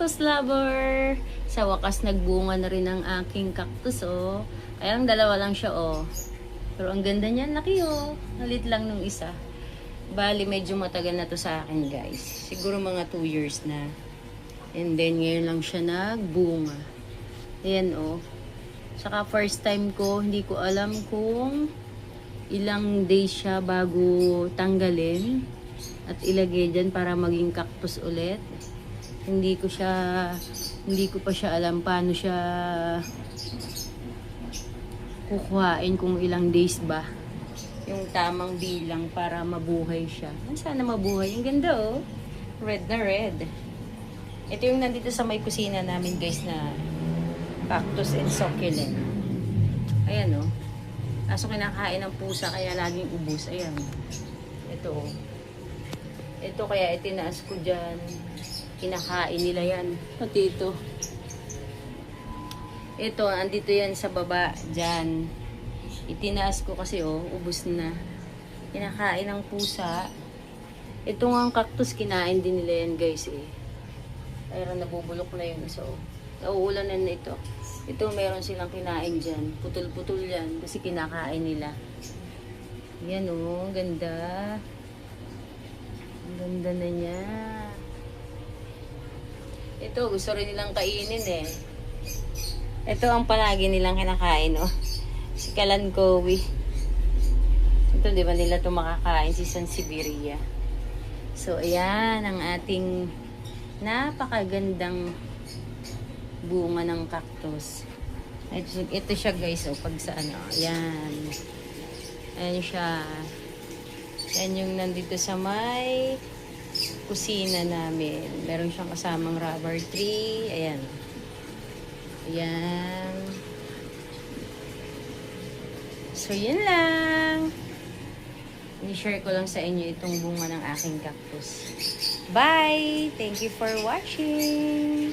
cactus lover! Sa wakas nagbunga na rin ang aking cactus oh. Ayan, dalawa lang siya oh. Pero ang ganda niyan, laki oh. Halit lang nung isa. Bali, medyo matagal na to sa akin guys. Siguro mga 2 years na. And then, ngayon lang siya nagbunga. Ayan oh. Saka first time ko, hindi ko alam kung ilang days siya bago tanggalin at ilagay dyan para maging cactus ulit. Hindi ko siya, hindi ko pa siya alam paano siya kukuhain kung ilang days ba yung tamang bilang para mabuhay siya. Sana mabuhay. Ang ganda oh. Red na red. Ito yung nandito sa may kusina namin guys na cactus and succulent. Ayan oh. Kaso kinakain ng pusa kaya laging ubus. Ayan. Ito oh. Ito kaya itinaas ko dyan. Kinakain nila yan. Pati ito. Ito, andito yan sa baba. Dyan. Itinaas ko kasi oh, ubus na. Kinakain ng pusa. Ito nga ang cactus, kinain din nila yan guys eh. Ayun, nabubulok na yung isa oh. Nauulan na ito. Ito, meron silang kinain dyan. Putol-putol yan kasi kinakain nila. Yan oh, ganda. Ang ganda na niya. Ito, gusto rin nilang kainin eh. Ito ang palagi nilang kinakain, oh. Si Kalankowi. Ito, di ba nila ito makakain? Si Sansibiria. So, ayan ang ating napakagandang bunga ng cactus. Ito, ito siya guys, oh, pag sa ano. Ayan. Ayan siya. Yan yung nandito sa may kusina namin. Meron siyang kasamang rubber tree. Ayan. Ayan. So, yun lang. I-share ko lang sa inyo itong bunga ng aking cactus. Bye! Thank you for watching!